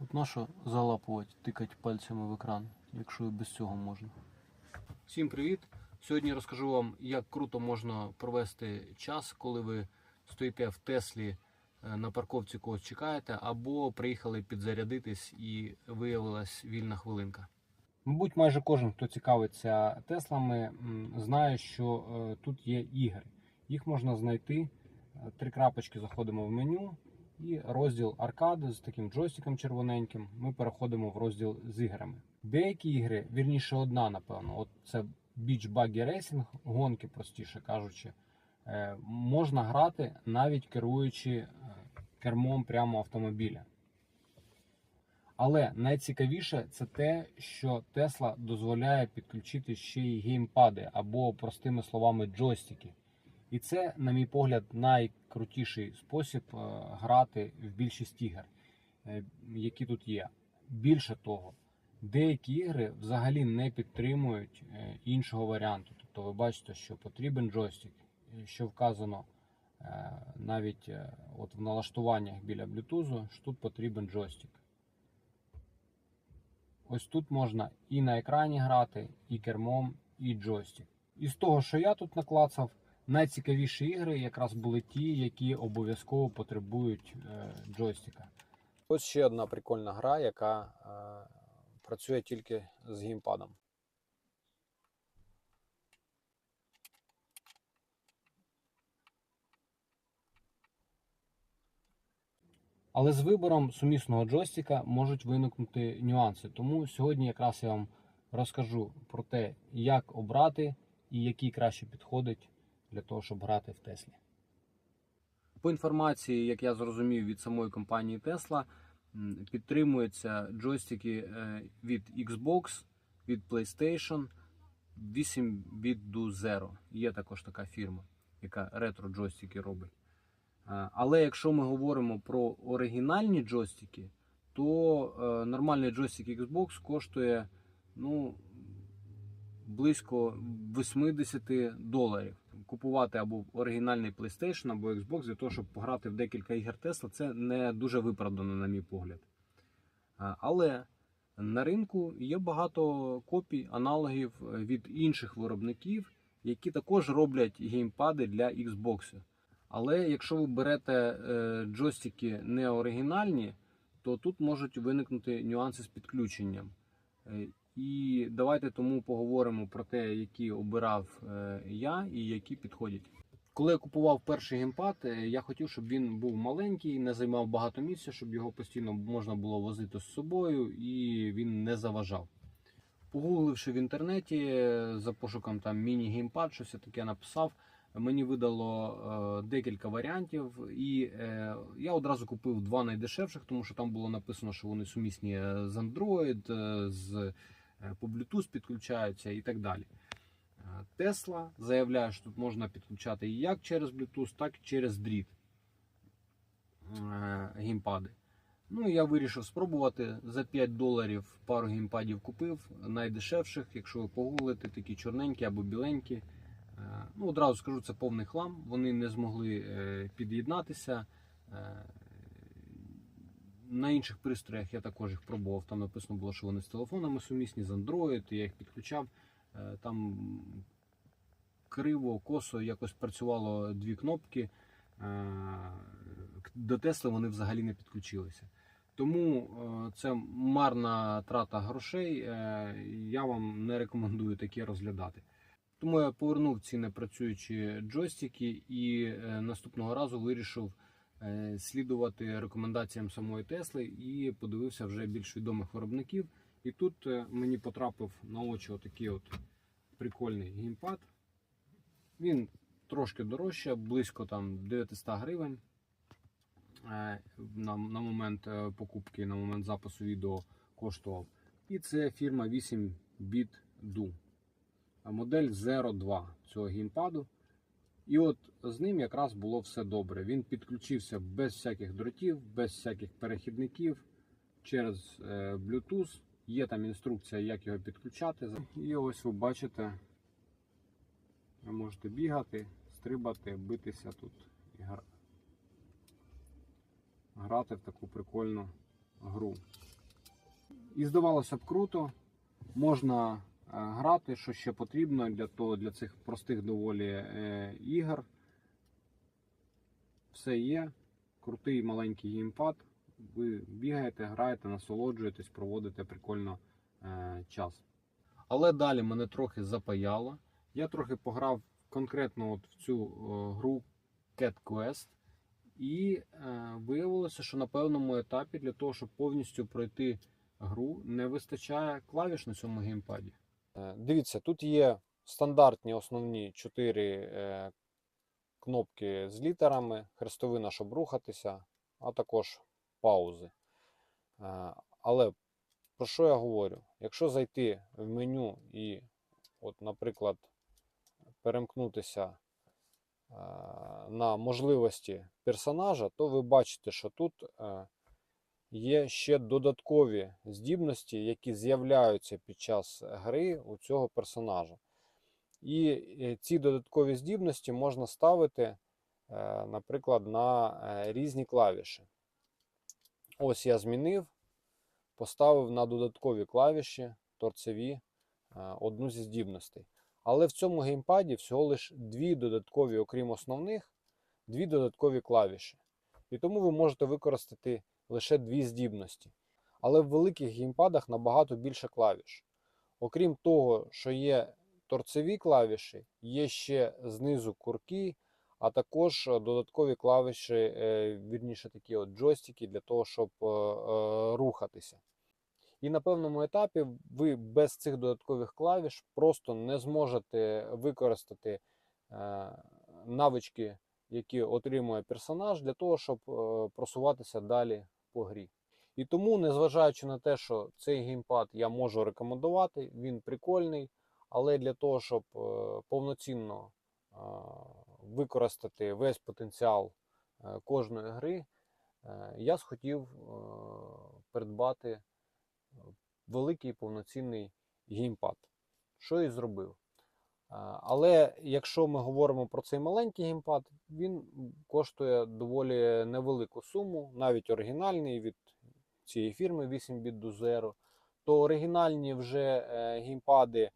От нащо залапувати, тикати пальцями в екран, якщо і без цього можна. Всім привіт! Сьогодні розкажу вам, як круто можна провести час, коли ви стоїте в Теслі е, на парковці когось чекаєте, або приїхали підзарядитись і виявилась вільна хвилинка. Мабуть, майже кожен, хто цікавиться Теслами, знає, що е, тут є ігри. Їх можна знайти. Е, Три крапочки заходимо в меню і розділ аркади з таким джойстиком червоненьким. Ми переходимо в розділ з іграми. Деякі ігри, вірніше одна, напевно, от це Beach Buggy Racing, гонки, простіше кажучи, е, можна грати навіть керуючи е, кермом прямо автомобіля. Але найцікавіше це те, що Tesla дозволяє підключити ще й геймпади або, простими словами, джойстики. І це, на мій погляд, найкрутіший спосіб е, грати в більшість ігор, е, які тут є. Більше того, деякі ігри взагалі не підтримують е, іншого варіанту. Тобто ви бачите, що потрібен джойстик, що вказано навіть от в налаштуваннях біля Bluetooth, що тут потрібен джойстик. Ось тут можна і на екрані грати, і кермом, і джойстик. Із того, що я тут наклацав, найцікавіші ігри якраз були ті, які обов'язково потребують е, джойстика. Ось ще одна прикольна гра, яка е, працює тільки з геймпадом. Але з вибором сумісного джойстика можуть виникнути нюанси. Тому сьогодні якраз я вам розкажу про те, як обрати і який краще підходить для того, щоб грати в Теслі. По інформації, як я зрозумів від самої компанії Tesla, підтримуються джойстики е, від Xbox, від PlayStation 8 біт до Zero. Є також така фірма, яка ретро джойстики робить. Е, Але якщо ми говоримо про оригінальні джойстики, то е, нормальний джойстик Xbox коштує ну, близько 80 доларів. Купувати або оригінальний PlayStation, або Xbox для того, щоб пограти в декілька ігор Tesla, це не дуже виправдано, на мій погляд. Е, Але на ринку є багато копій, аналогів е, від інших виробників, які також роблять геймпади для Xbox. Але якщо ви берете е, джойстики не оригінальні, то тут можуть виникнути нюанси з підключенням. І давайте тому поговоримо про те, які обирав е, я і які підходять. Коли я купував перший геймпад, е, я хотів, щоб він був маленький, не займав багато місця, щоб його постійно можна було возити з собою і він не заважав. Погугливши в інтернеті за пошуком там міні-геймпад, щось таке написав. Мені видало е, декілька варіантів, і е, я одразу купив два найдешевших, тому що там було написано, що вони сумісні е, з Android, з по Bluetooth підключаються і так далі. Е, Tesla заявляє, що тут можна підключати як через Bluetooth, так і через дріт е, геймпади. Ну, я вирішив спробувати. За 5 доларів пару геймпадів купив, найдешевших, якщо ви погуглите, такі чорненькі або біленькі. Е, Ну, одразу скажу, це повний хлам. Вони не змогли е, під'єднатися. На інших пристроях я також їх пробував. Там написано було, що вони з телефонами сумісні, з Android, я їх підключав. Е, Там криво, косо якось працювало дві кнопки. Е, До Тесли вони взагалі не підключилися. Тому е, це марна трата грошей. Я вам не рекомендую таке розглядати. Тому я повернув ці непрацюючі джойстики і наступного разу вирішив слідувати рекомендаціям самої Тесли і подивився вже більш відомих виробників. І тут е, мені потрапив на очі отакий от прикольний геймпад. Він трошки дорожче, близько там 900 гривень. Е, На, на момент е, покупки, на момент запису відео коштував. І це фірма 8 bit Do. Модель 02 цього геймпаду. І от з ним якраз було все добре. Він підключився без всяких дротів, без всяких перехідників через е, Bluetooth. Є там інструкція, як його підключати. І ось ви бачите, ви можете бігати, стрибати, битися тут і грати в таку прикольну гру. І здавалося б круто, можна грати, що ще потрібно для того, для цих простих доволі е, ігор. Все є. Крутий маленький геймпад. Ви бігаєте, граєте, насолоджуєтесь, проводите прикольно е, час. Але далі мене трохи запаяло. Я трохи пограв конкретно от в цю е, гру Cat Quest. І е, виявилося, що на певному етапі для того, щоб повністю пройти гру, не вистачає клавіш на цьому геймпаді. Е, Дивіться, тут є стандартні основні чотири е, кнопки з літерами, хрестовина, щоб рухатися, а також паузи. Е, Але про що я говорю? Якщо зайти в меню і, от, наприклад, перемкнутися на можливості персонажа, то ви бачите, що тут є ще додаткові здібності, які з'являються під час гри у цього персонажа. І е, ці додаткові здібності можна ставити, е, наприклад, на е, різні клавіші. Ось я змінив, поставив на додаткові клавіші торцеві одну зі здібностей. Але в цьому геймпаді всього лише дві додаткові, окрім основних, дві додаткові клавіші. І тому ви можете використати лише дві здібності. Але в великих геймпадах набагато більше клавіш. Окрім того, що є торцеві клавіші, є ще знизу курки, а також е, додаткові клавіші, е, вірніше такі от джойстики для того, щоб е, рухатися. І на певному етапі ви без цих додаткових клавіш просто не зможете використати навички, які отримує персонаж, для того, щоб просуватися далі по грі. І тому, незважаючи на те, що цей геймпад я можу рекомендувати, він прикольний, але для того, щоб е, повноцінно е, використати весь потенціал е, кожної гри, я схотів придбати великий повноцінний геймпад. Що і зробив. Але якщо ми говоримо про цей маленький геймпад, він коштує доволі невелику суму, навіть оригінальний від цієї фірми 8-bit do Zero, то оригінальні вже е, геймпади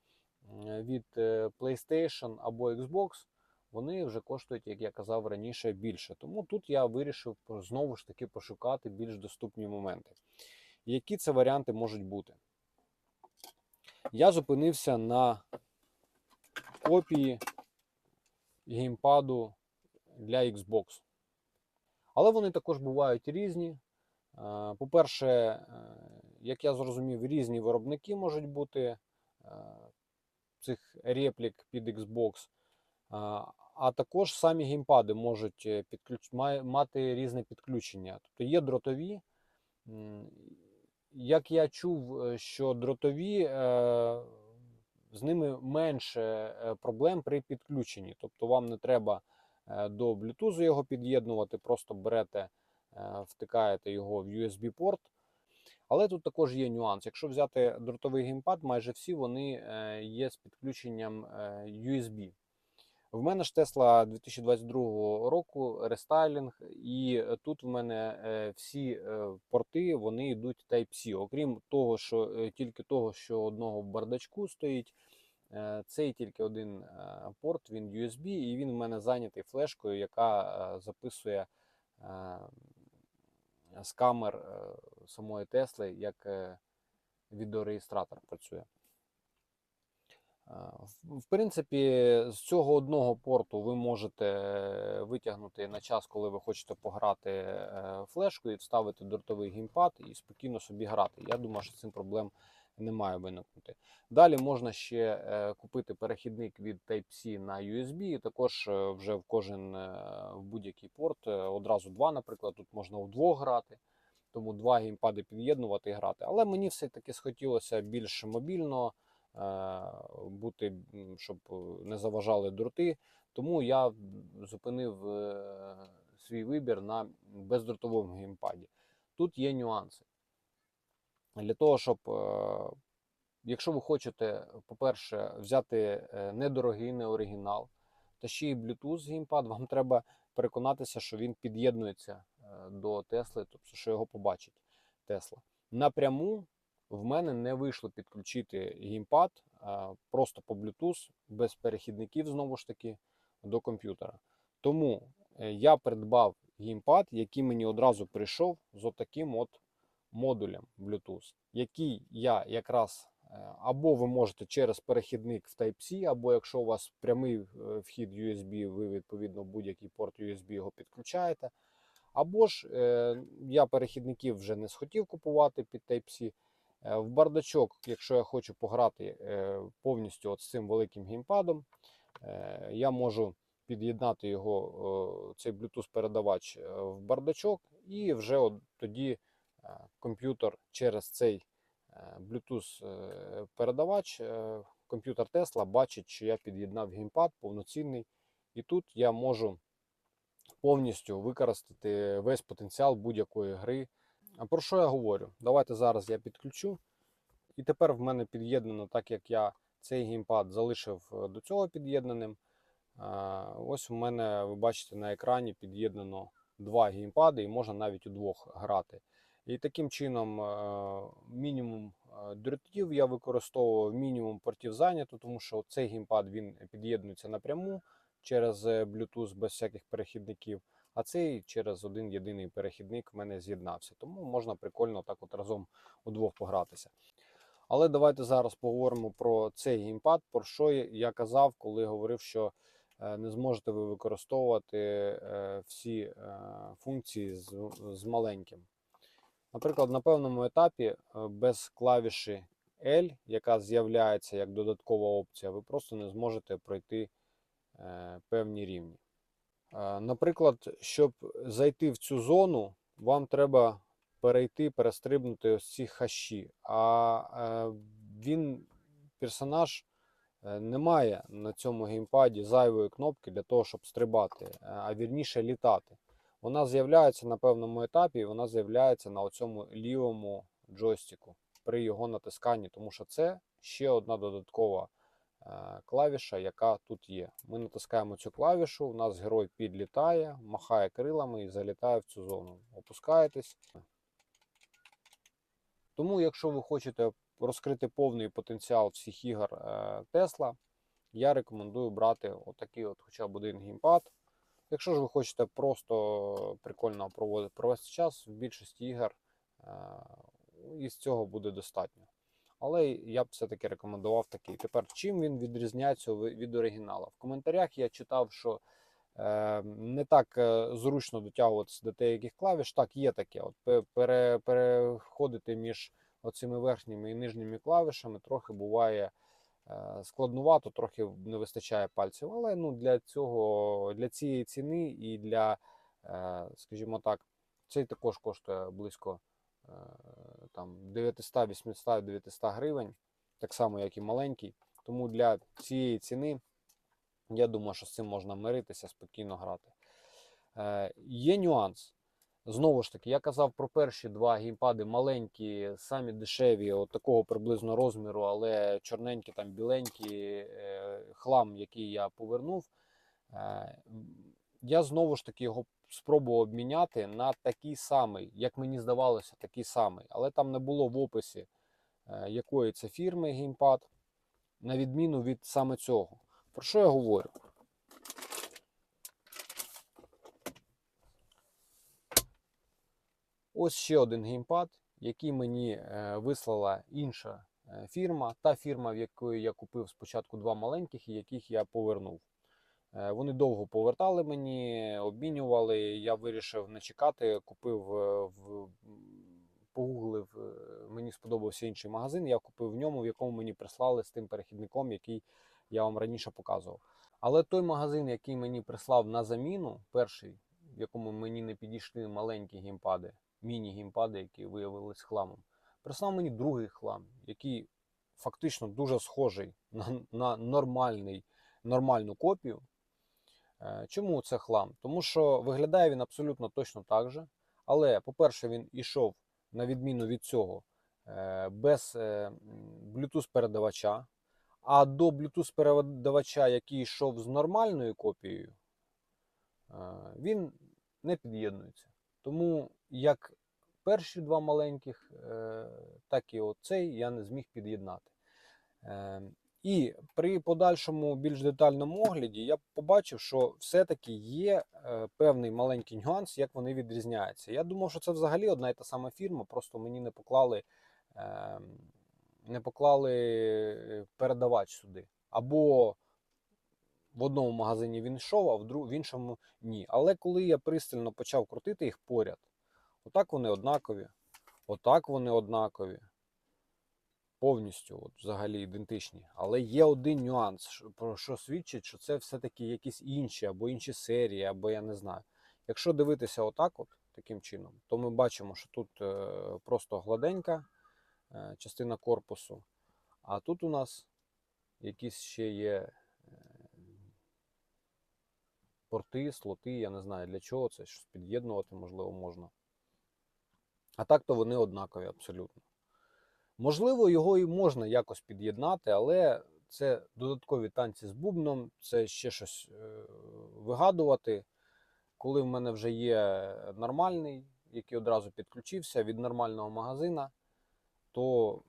від е, PlayStation або Xbox, вони вже коштують, як я казав раніше, більше. Тому тут я вирішив знову ж таки пошукати більш доступні моменти. Які це варіанти можуть бути? Я зупинився на копії геймпаду для Xbox. Але вони також бувають різні. Е, По-перше, е, як я зрозумів, різні виробники можуть бути е, цих реплік під Xbox. А, також самі геймпади можуть підключ... мати різне підключення. Тобто є дротові. Як я чув, що дротові з ними менше е, проблем при підключенні. Тобто вам не треба е, до Bluetooth його під'єднувати, просто берете, е, втикаєте його в USB-порт. Але тут також є нюанс. Якщо взяти дротовий геймпад, майже всі вони є з підключенням USB. В мене ж Tesla 2022 року рестайлінг, і тут в мене всі порти вони йдуть Type-C. Окрім того, що тільки того, що одного бардачку стоїть, цей тільки один е, порт, він USB, і він в мене зайнятий флешкою, яка е, записує е, з камер е, самої Тесли, як е, відеореєстратор працює. Е, В принципі, з цього одного порту ви можете е, витягнути на час, коли ви хочете пограти е, флешку і вставити дротовий геймпад і спокійно собі грати. Я думаю, що цим проблем не має виникнути. Далі можна ще е, купити перехідник від Type-C на USB, і також е, вже в кожен е, в будь-який порт одразу два, наприклад, тут можна вдвох грати. Тому два геймпади під'єднувати і грати. Але мені все-таки схотілося більш мобільно бути, щоб не заважали дроти. Тому я зупинив свій вибір на бездротовому геймпаді. Тут є нюанси. Для того, щоб, е, якщо ви хочете, по-перше, взяти е, недорогий, не оригінал, та ще й Bluetooth геймпад, вам треба переконатися, що він під'єднується е, до Тесли, тобто що його побачить Тесла. Напряму в мене не вийшло підключити геймпад просто по Bluetooth, без перехідників знову ж таки до комп'ютера. Тому я придбав геймпад, який мені одразу прийшов з отаким от модулем Bluetooth, який я якраз е, або ви можете через перехідник в Type-C, або якщо у вас прямий е, вхід USB, ви відповідно будь-який порт USB його підключаєте. Або ж е, я перехідників вже не схотів купувати під Type-C. В бардачок, якщо я хочу пограти повністю от з цим великим геймпадом, я можу під'єднати його, цей Bluetooth-передавач в бардачок, і вже от тоді комп'ютер через цей е, Bluetooth-передавач, е, комп'ютер Tesla бачить, що я під'єднав геймпад повноцінний, і тут я можу повністю використати весь потенціал будь-якої гри. А про що я говорю? Давайте зараз я підключу. І тепер в мене під'єднано, так як я цей геймпад залишив е, до цього під'єднаним. Ось у мене, ви бачите, на екрані під'єднано два геймпади, і можна навіть у двох грати. І таким чином е, мінімум е, дротів я використовував, мінімум портів зайнято, тому що цей геймпад він під'єднується напряму через е, Bluetooth без всяких перехідників, а цей через один єдиний перехідник в мене з'єднався. Тому можна прикольно так от разом удвох погратися. Але давайте зараз поговоримо про цей геймпад, про що я казав, коли говорив, що не зможете ви використовувати всі функції з маленьким. Наприклад, на певному етапі е, без клавіші L, яка з'являється як додаткова опція, ви просто не зможете пройти е, певні рівні. Е, Наприклад, щоб зайти в цю зону, вам треба перейти, перестрибнути ось ці хащі. А він, персонаж, е, не має на цьому геймпаді зайвої кнопки для того, щоб стрибати, а вірніше літати. Вона з'являється на певному етапі, вона з'являється на цьому лівому джойстику при його натисканні, тому що це ще одна додаткова е, клавіша, яка тут є. Ми натискаємо цю клавішу, у нас герой підлітає, махає крилами і залітає в цю зону. Опускаєтесь. Тому, якщо ви хочете розкрити повний потенціал всіх ігор е, Tesla, я рекомендую брати отакий от хоча б один геймпад. Якщо ж ви хочете просто прикольно проводити, провести час, в більшості ігор е, із цього буде достатньо. Але я б все-таки рекомендував такий. Тепер, чим він відрізняється від оригіналу? В коментарях я читав, що е, не так е, зручно дотягуватися до деяких клавіш. Так, є таке. От пере, переходити між оцими верхніми і нижніми клавішами трохи буває складнувато, трохи не вистачає пальців. Але ну, для цього, для цієї ціни і для, е, скажімо так, цей також коштує близько е, там 900, 800, 900 гривень, так само, як і маленький. Тому для цієї ціни, я думаю, що з цим можна миритися, спокійно грати. Е, є нюанс. Знову ж таки, я казав про перші два геймпади маленькі, самі дешеві, от такого приблизно розміру, але чорненькі, там біленькі, е, хлам, який я повернув. Е, я знову ж таки його спробував обміняти на такий самий, як мені здавалося, такий самий. Але там не було в описі, е, якої це фірми геймпад, на відміну від саме цього. Про що я говорю? Ось ще один геймпад, який мені е, вислала інша е, фірма, та фірма, в якої я купив спочатку два маленьких, і яких я повернув. Е, Вони довго повертали мені, обмінювали. Я вирішив не чекати. Купив в погуглив, мені сподобався інший магазин. Я купив в ньому, в якому мені прислали з тим перехідником, який я вам раніше показував. Але той магазин, який мені прислав на заміну, перший, в якому мені не підійшли маленькі геймпади, міні-геймпади, які виявились хламом, прислав мені другий хлам, який фактично дуже схожий на, на нормальний, нормальну копію. Е, Чому це хлам? Тому що виглядає він абсолютно точно так же. Але, по-перше, він ішов, на відміну від цього, е, без е, Bluetooth-передавача. А до Bluetooth-передавача, який йшов з нормальною копією, е, він не під'єднується. Тому як перші два маленьких, е, так і оцей я не зміг під'єднати. Е, І при подальшому більш детальному огляді я побачив, що все-таки є е, певний маленький нюанс, як вони відрізняються. Я думав, що це взагалі одна і та сама фірма, просто мені не поклали, не поклали передавач сюди. Або в одному магазині він йшов, а в іншому ні. Але коли я пристально почав крутити їх поряд, отак вони однакові, отак вони однакові. Повністю от, взагалі ідентичні. Але є один нюанс, про що свідчить, що це все-таки якісь інші або інші серії, або я не знаю. Якщо дивитися отак, от, таким чином, то ми бачимо, що тут е, просто гладенька е, частина корпусу, а тут у нас якісь ще є е, порти, слоти, я не знаю для чого це, щось під'єднувати, можливо, можна. А так то вони однакові абсолютно. Можливо, його і можна якось під'єднати, але це додаткові танці з бубном, це ще щось е, вигадувати. Коли в мене вже є нормальний, який одразу підключився від нормального магазина, то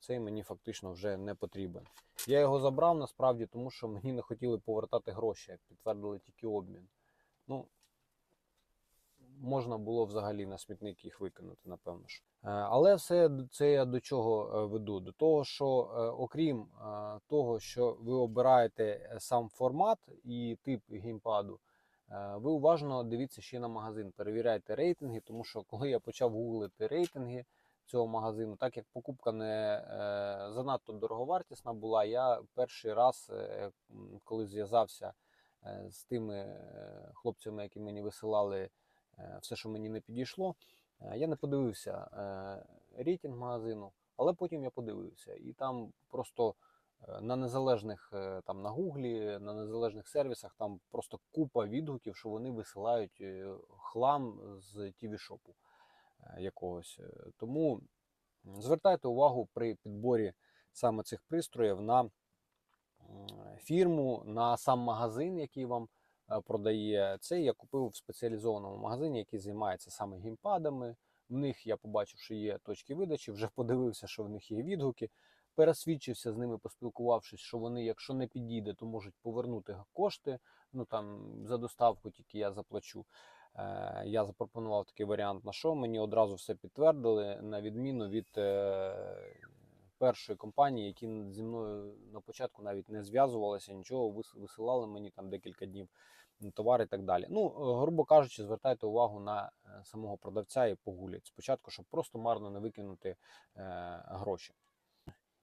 цей мені фактично вже не потрібен. Я його забрав насправді, тому що мені не хотіли повертати гроші, підтвердили тільки обмін. Ну, можна було взагалі на смітник їх викинути, напевно ж. Е, Але все це я до чого е, веду? До того, що е, окрім того, що ви обираєте сам формат і тип геймпаду, ви уважно дивіться ще на магазин, перевіряйте рейтинги, тому що коли я почав гуглити рейтинги цього магазину, так як покупка не занадто дороговартісна була, я перший раз, коли зв'язався з тими хлопцями, які мені висилали все, що мені не підійшло, е, я не подивився е, рейтинг магазину, але потім я подивився, і там просто е, на незалежних е, там на гуглі, на незалежних сервісах там просто купа відгуків, що вони висилають е, хлам з тіві-шопу е, якогось. Е, Тому звертайте увагу при підборі саме цих пристроїв на фірму, на сам магазин, який вам е, продає. Це я купив в спеціалізованому магазині, який займається саме геймпадами. В них я побачив, що є точки видачі, вже подивився, що в них є відгуки. Пересвідчився з ними, поспілкувавшись, що вони, якщо не підійде, то можуть повернути кошти. Ну там за доставку тільки я заплачу. Е, Я запропонував такий варіант, на що мені одразу все підтвердили, на відміну від е, першої компанії, які зі мною на початку навіть не зв'язувалися, нічого висилали мені там декілька днів м, товар і так далі. Ну, е, грубо кажучи, звертайте увагу на е, самого продавця і погулять спочатку, щоб просто марно не викинути е, гроші.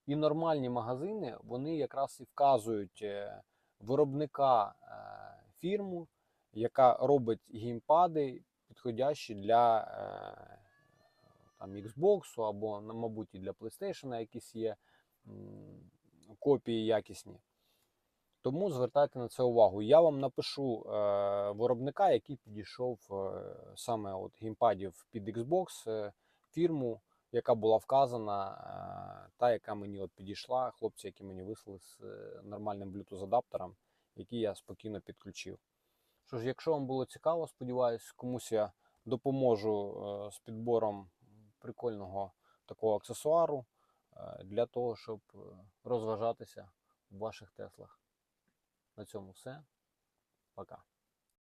І нормальні магазини вони якраз і вказують е, виробника фірму, яка робить геймпади, підходящі для там, Xbox або, мабуть, і для PlayStation якісь є копії якісні. Тому звертайте на це увагу. Я вам напишу е, виробника, який підійшов е, саме от геймпадів під Xbox, е, фірму, яка була вказана, е, та, яка мені от підійшла, хлопці, які мені вислали з е, нормальним Bluetooth-адаптером, який я спокійно підключив. Що ж, якщо вам було цікаво, сподіваюсь, комусь я допоможу е, з підбором прикольного такого аксесуару е, для того, щоб е, розважатися в ваших Теслах. На цьому все. Пока.